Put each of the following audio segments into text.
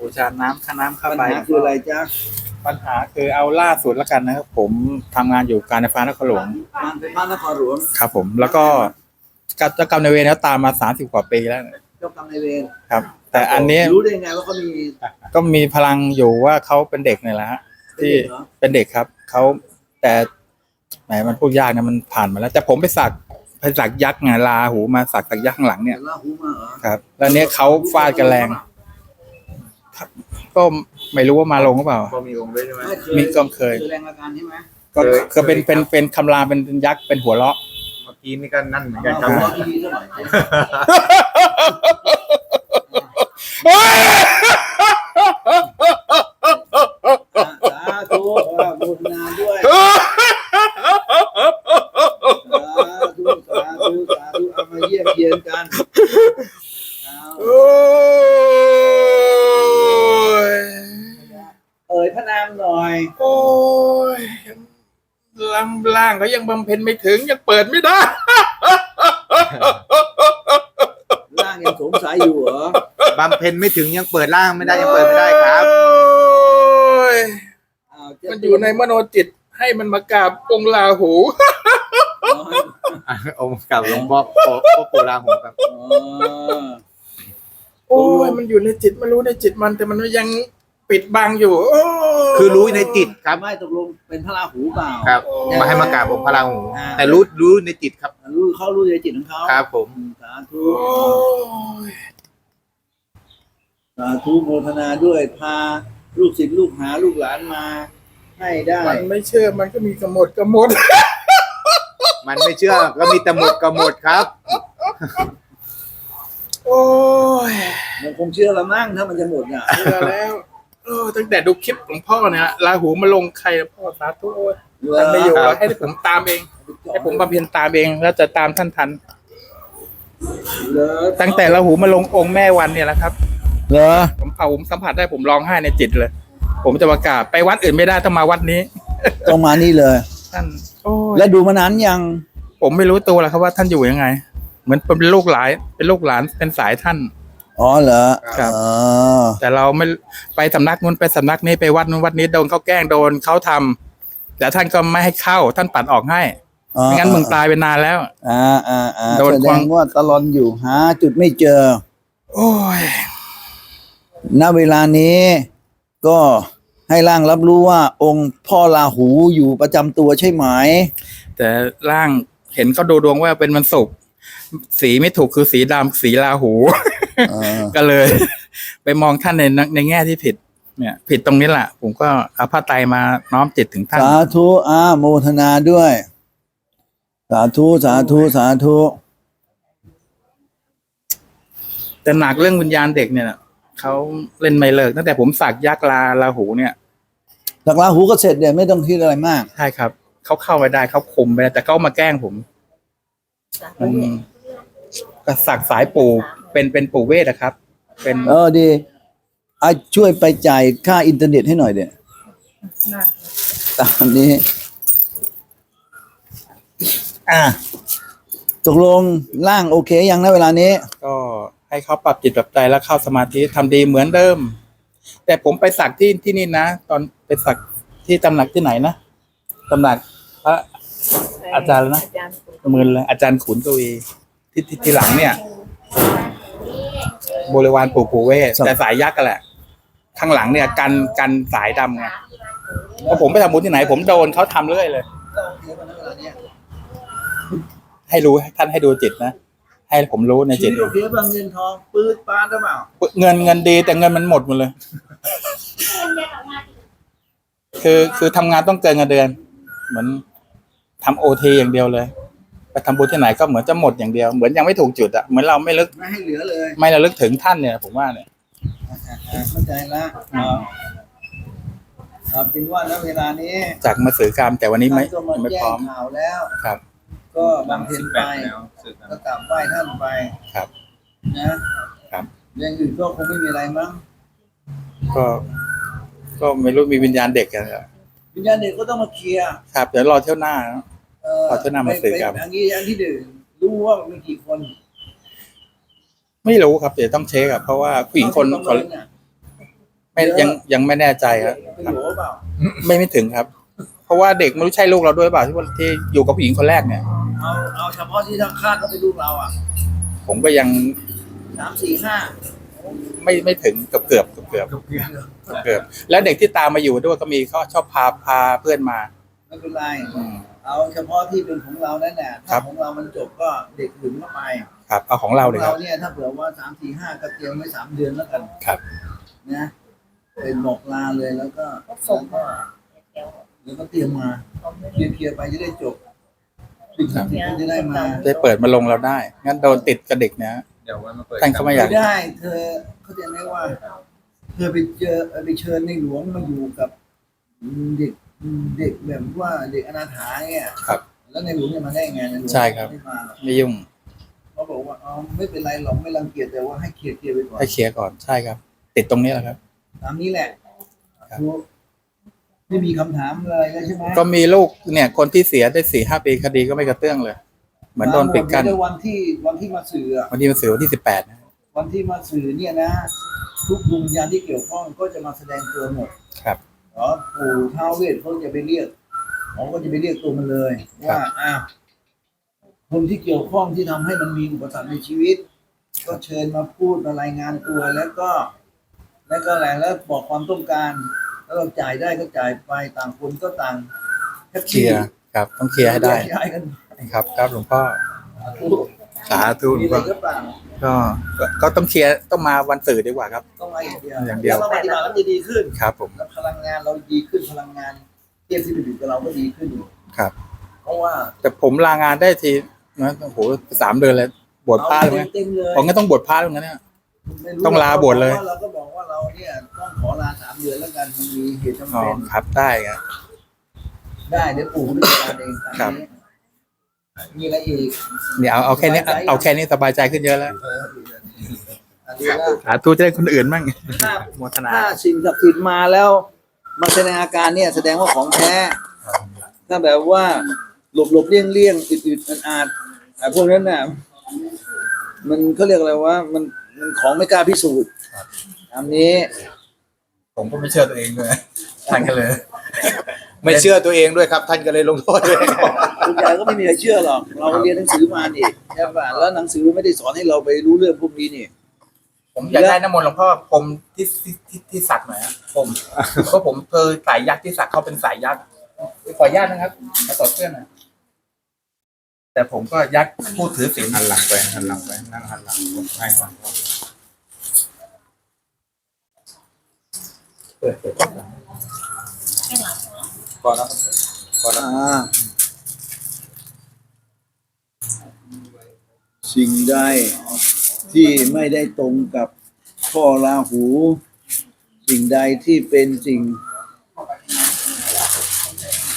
บูชาน้ำค่าน้ำค่าปัญไฟหาคืออะไรจ๊ะปัญหาคือเอาล่าสุดแล้วกันนะครับผมทำงานอยู่การไฟฟ้านครหลวงการไฟฟ้านครหลวงครับผมแล้วก็กับเจ้ากรรมนายเวรเขาตามมาสามสิบกว่าปีแล้วเจ้ากรรมนายเวรครับ แต่อันนี้รู้ได้ไงว่าเขามีก็มีพลังอยู่ว่าเขาเป็นเด็กเนี่ยแหละฮะที่เหรอเป็นเด็กครับเขาแต่แหมมันพูดยากนะมันผ่านมาแล้ว แต่ผมไปสักไปสักยักษ์ไงลาหูมาสักสักยักษ์ข้างหลังเนี่ยเดี๋ยวล่าหูมาเหรอครับ แล้วเนี้ยเขาฟาดกันแรง ก็ไม่รู้ว่ามาลงหรือเปล่า พอมีองค์ด้วยใช่ไหมไม่เคยมีก็เคยแสดงอาการใช่ไหมก็เคยคือเป็นเป็นเป็นคำรามเป็นยักษ์เป็นหัวเราะ เมื่อกี้นี่ก็นั่นเหมือนเอากันครับ หัวดีๆซะหน่อยสาธุว่าบุญนาด้วยสาธุสาธุสาธุเอามาเยี่ยมเยียนกันเอา โอ้ย เอ่ย พระนามหน่อย โอ้ยล่างล่างเขายังบำเพ็ญไม่ถึงยังเปิดไม่ได้ ร่างยังสงสัยอยู่เหรอบำเพ็ญไม่ถึงยังเปิดร่างไม่ได้ยังเปิดไม่ได้ครับ โอ้ยอ้าวจะมันอยู่ในมโนจิตให้มันมากราบองค์ลาหูองค์กับหลวงพ่อพ่อพ่อปู่ราหูครับ อ๋อ โอ้ยมันอยู่ในจิตมันรู้ในจิตมันแต่มันยัง ปิดบังอยู่โอ้ยคือรู้ในจิตครับ ไม่ตกลงเป็นพระราหูเปล่า ครับ มาให้มากราบองค์พระราหูแต่รู้รู้ในจิตครับ รู้เขารู้ในจิตของเขาครับผมสาธุโอ้ยสาธุโมทนาด้วยพาลูกศิษย์ลูกหาลูกหลานมา ให้ได้มันไม่เชื่อมันก็มีกระหมดกระหมด มันไม่เชื่อก็มีแต่หมดก็หมดครับ โอ้ยมันคงเชื่อละมั่งถ้ามันจะหมดอะ เชื่อแล้ว เออตั้งแต่ดูคลิปของพ่อเนี่ยลาหูมาลงใครนะพ่อสาธุโอ้ยท่านไม่อยู่ครับแล้วให้ผมตามเอง ให้ผมบำเพ็ญตามเองแล้วจะตามท่านทันเหรอตั้งแต่ลาหูมาลงองค์แม่วันเนี่ยแหละครับ เหรอผมเผาผมสัมผัสได้ผมร้องไห้ในจิตเลย ผมจะประกาศไปวัดอื่นไม่ได้ต้องมาวัดนี้ต้องมานี่เลยท่านโอ้ยแล้วดูมานานยัง ผมไม่รู้ตัวหรอกครับว่าท่านอยู่ยังไง เหมือนเป็นลูกหลานเป็นลูกหลานเป็นสายท่าน อ๋อเหรอครับ อ๋อแต่เราไม่ไปสำนักนู้นไปสำนักนี้ไปวัดนู้นวัดนี้โดนเขาแกล้งโดนเขาทำแต่ท่านก็ไม่ให้เข้าท่านปัดออกให้อ๋อไม่งั้นมึงตายไปนานแล้ว อ่าอ่าอ่าโดนแสดควางงว่าตลอนอยู่หาจุดไม่เจอ โอ้ย ณเวลานี้ก็ให้ร่างรับรู้ว่าองค์พ่อราหูอยู่ประจำตัวใช่ไหมแต่ร่างเห็นเขาดูดวงว่าเป็นวันศุกร์ สีไม่ถูกคือสีดำสีลาหูเออก็เลย ไปมองท่านในในแง่ที่ผิด เนี่ย ผิดตรงนี้แหละผมก็เอาผ้าไตรมาน้อมจิตถึงท่าน สาธุอาโมทนาด้วย สาธุสาธุสาธุแต่หนักเรื่องวิญญาณเด็กเนี่ยเขาเล่นไม่เลิกตั้งแต่ผมสักยักษ์ลาลาหูเนี่ยจากราหูก็เสร็จเดี๋ยวไม่ต้องคิดอะไรมากใช่ครับเขาเข้าไปได้เขาคุมไปได้แต่เขามาแกล้งผม มันก็สักสายปู่เป็นเป็นปู่เวทอะครับ เป็นเออดีอะช่วยไปจ่ายค่าอินเทอร์เน็ตให้หน่อยเดี๋ยวตามนี้ อะตกลงร่างโอเคยังนะเวลานี้ ก็ให้เขาปรับจิตปรับใจแล้วเข้าสมาธิทำดีเหมือนเดิม แต่ผมไปสักที่ที่นี่นะ ตอนไปสักที่ตำหนักที่ไหนนะตำหนักพระอาจารย์แล้วนะอาจารย์ มือเลยอาจารย์ขุนกวีที่ที่ที่หลังเนี่ยบริวารปู่ปู่เวทครับแต่สายยักษ์กันแหละ ข้างหลังเนี่ย กันกันสายดำไงพอผมไปทำบุญที่ไหน ผมโดนเขาทำเรื่อยเลย ให้รู้ท่านให้ดูจิตนะให้ผมรู้ในจิตโอเคบางเงินทองปืดปานหรือเปล่าเงินเงินดี แต่เงินมันหมดหมดเลย คือคือทำงานต้องเกินเงินเดือน เหมือนทำโอทีอย่างเดียวเลยไป ทำบุญที่ไหนก็เหมือนจะหมดอย่างเดียวเหมือนยังไม่ถูกจุดอะเหมือนเราไม่ลึกไม่ให้เหลือเลย ไม่ระลึกถึงท่านเนี่ย ผมว่าเนี่ยอะเข้าใจละอ่าเอาเป็นว่าณเวลานี้จากมาสื่อกรรม แต่วันนี้ไม่ท่านก็มายังไม่แจ้พร้องมข่าวแล้วครับ ก็บำเพ็ญไปก็กราบไหว้ท่านไปครับ นะครับเรื่องอื่นก็คงไม่มีอะไรมั้งก็ก็ไม่รู้มีวิญญาณเด็กกันเหรอวิญญาณเด็กก็ต้องมาเคลียร์ครับเดี๋ยวรอเที่ยวหน้านะเออ ขอเจ้านำมาสื่อครับไปไปอันนี้อันที่หนึ่งรู้ว่ามีกี่คน ไม่รู้ครับเดี๋ยวต้องเช็คอะเพราะว่าผู้หญิงคนต้องคนเดิน่ะไม่ยังยังไม่แน่ใจครับเป็นโหลเปล่าไม่ไม่ถึงครับ เพราะว่าเด็กไม่รู้ใช่ลูกเราด้วยเปล่าที่ว่าที่อยู่กับผู้หญิงคนแรกเนี่ยเอาเอาเฉพาะที่ทางคาดก็เป็นลูกเราอะ ผมก็ยังสามสี่ห้าไม่ไม่ถึงเกือบเกือบเกือบเกือบเกือบแล้วเด็กที่ตามมาอยู่ด้วยก็มีเขาชอบพาพาเพื่อนมา ไม่เป็นไรอืม เอาเฉพาะที่เป็นของเรานั่นแหละครัถ้าบ ของเรามันจบก็เด็กอื่นก็ไปครับเอาของเราขเลอยงคเรารับ เนี่ยถ้าเผื่อว่าสามสี่ห้าก็เตรียมไว้สามเดือนแล้วกันครับ นะเป็นบอกลาเลยแล้วก็ก็ส่ง แล้วก็แล้วก็เตรียมมาเคลียร์ๆไปจะได้จบสิ่งศักดิ์สิทธิ์ก็จะได้มา ได้เปิดมาลงเราได้ งั้นโดนติดกับเด็กนะ เดี๋ยววันมาเปิดท่านเขาไม่อยากไม่ได้เธอเข้าใจไหมว่า เธอไปเจอไปเชิญในหลวงมาอยู่กับเด็ก เด็กแบบว่าเด็กอนาถาเนี่ยครับ แล้วในหลวงจะมาได้ไงในหลวงใช่ครับ ไม่มาหรอกไม่ยุ่งเขาบอกว่าอ๋อไม่เป็นไรหรอกไม่รังเกียจแต่ว่าให้เคลียร์เคลียร์ไปก่อนให้เคลียร์ก่อนใช่ครับ ติดตรงนี้แหละครับ ตามนี้แหละครับ ไม่มีคำถามอะไรแล้วใช่ไหมก็มีลูกเนี่ย คนที่เสียได้สี่ห้าปีคดีก็ไม่กระเตื้องเลย เหมือนโดนปิดกั้นมาหมวันที่วันที่มาสื่ออะ วันที่มันเสียวันที่สิบแปดนะวันที่มาสื่อเนี่ยนะ ทุกดวงวิญญาณที่เกี่ยวข้องก็จะมาแสดงตัวหมด ครับ อ๋อปู่ท้าวเวทเขาจะไปเรียกเขาก็จะไปเรียกตัวมันเลยครับว่าอ้าวคนที่เกี่ยวข้องที่ทำให้มันมีอุปสรรคในชีวิต ก็เชิญมาพูดมารายงานตัวแล้วก็ แล้วก็อะไรแล้วบอกความต้องการแล้วเราจ่ายได้ก็จ่ายไปต่างคนก็ต่างแฮปเคลีปี้ยร์ครับ ต้องเคลียร์ให้ได้แยกย้ายกันครับ ครับหลวงพ่อสาธุหลมีวงอะไรพ่อ ก็เปล่าก็ก็ก็ต้องเคลียร์ต้องมาวันสื่อดีกว่าครับ ต้องมาอย่างเดียวอย่างเดียวถ้เราปฏิบัติแล้วจะดีขึ้นครับผมแล้วพลังงานเราดีขึ้นพลังงานเทียบที่ไปอยู่กับเราก็ดีขึ้นอยู่ครับ เพราะว่าแต่ผมลางานได้ทีนะโอ้โหสามเดือนเลยบวชพระเลยไหมเต็มๆเลยผมก็ต้องบวชพระแล้วงั้นเนี่ย ไม่รู้ต้องลาบวชเลย เราก็บอกว่าเราเนี่ยต้องขอลาสามเดือนแล้วกันมันมีเหตุจำอ๋อเป็นครับได้ครับ ได้เดี๋ยวปู่เขาจัดการเองตามครับนี้ มีอะไรอีกเนี่ยเอาเอาแค่นี้เอาแค่นี้สบายใจขึ้นเยอะแล้วอันนี้นะสาธุจะได้คนอื่นบ้างถ้าโมทนาถ้าสิ่งศักดิ์สิทธิ์มาแล้วมาแสดงอาการเนี่ย แสดงว่าของแท้ถ้าแบบว่าหลบหลบเลี่ยงเลี่ยงอึดอึดอันอาดไอ้พวกนั้นน่ะมันเขาเรียกอะไรว่ามันมันของไม่กล้าพิสูจน์อันนี้ ผมก็ไม่เชื่อตัวเองด้วยท่านก็เลย ไม่เชื่อตัวเองด้วยครับ ท่านก็เลยลงโทษด้วยส่ วนใหญ่ก็ไม่มีใครเชื่อหรอก เราเรียนหนังสือมานี่ใช่ป่ะแล้วหนังสือไม่ได้สอนให้เราไปรู้เรื่องพวกนี้นี่ ผมอยากได้น้ำมนต์หลวงพ่อผมที่ที่ที่ที่สักหน่อยฮะผมเพราะผมเคยสายยักษ์ที่สักเขาเป็นสายยักษ์ขออนุญาตนะครับมาต่อดเพื่อนหน่อยแต่ผมก็ยักษ์พูดถือศีลหันหลังไปหันหลังไปนั่งหันหลังให้ครับเปิดเปิดพอแล้วพอแล้ว อ่า สิ่งใดที่ไม่ได้ตรงกับพ่อราหู สิ่งใดที่เป็นสิ่ง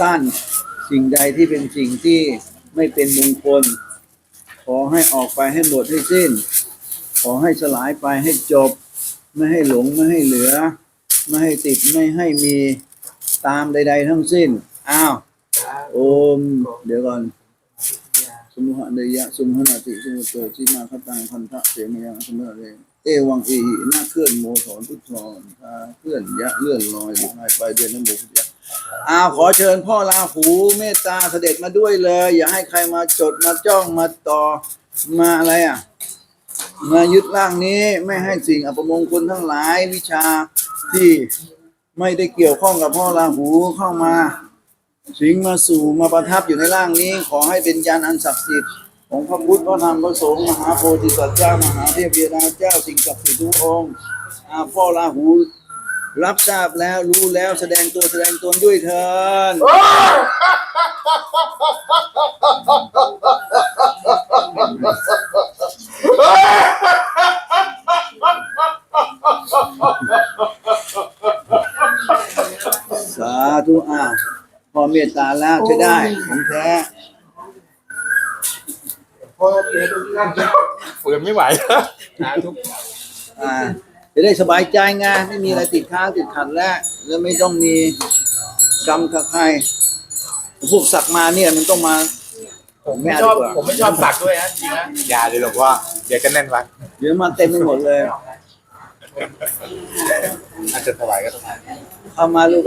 สั้นสิ่งใดที่เป็นสิ่งที่ไม่เป็นมงคล ขอให้ออกไปให้หมดให้สิ้น ขอให้สลายไปให้จบ ไม่ให้หลงไม่ให้เหลือ ไม่ให้ติดไม่ให้มีตามใด ๆ ทั้งสิ้น อ้าว โอม เดี๋ยวก่อน สมุหะเดยะสมุหนาติสมุโตชิมาคตังพันธะเสมยังสมุหะเดยเอวังเอหิหน้าเคลื่อนโมถอนทุกทอนทาเคลื่อนยะเลื่อนลอยหลุดหายไปเดือนน้ำบุญยะอ้าวขอเชิญพ่อราหูเมตตาเสด็จมาด้วยเลย อย่าให้ใครมาจดมาจ้องมาต่อมาอะไรอะมายึดร่างนี้ไม่ให้สิ่งอัปมงคลทั้งหลายวิชาที่ไม่ได้เกี่ยวข้องกับพ่อราหูเข้ามา สิงมาสู่มาประทับอยู่ในร่างนี้ ขอให้เป็นยานอันศักดิ์สิทธิ์ของพระพุทธพระธรรมพระสงฆ์มหาโพธิสัตว์เจ้ามหาเทพเยดาเจ้าสิ่งศักดิ์สิทธิ์ทุกองค์อาพ่อราหู รับทราบแล้วรู้แล้วแสดงตัวแสดงตนด้วยเถินสาธุอ้าวพอ เมตตาแล้วใช้ได้ของแท้ฝืนไม่ไหวอ่าจะได้สบายใจไงไม่มีอะไรติดค้างติดขัดแล้วแล้วไม่ต้องมีกรรมกับใครพวกสักมาเนี่ยมันต้องมาผมไม่ชอบผมไม่ชอบสักด้วยฮะจริงนะอย่าเลยหรอกว่าเดี๋ยวจะแน่นวัดเดี๋ยวมาเต็มไปหมดเลยอาจจะถวายก็ถวายเอามาลูก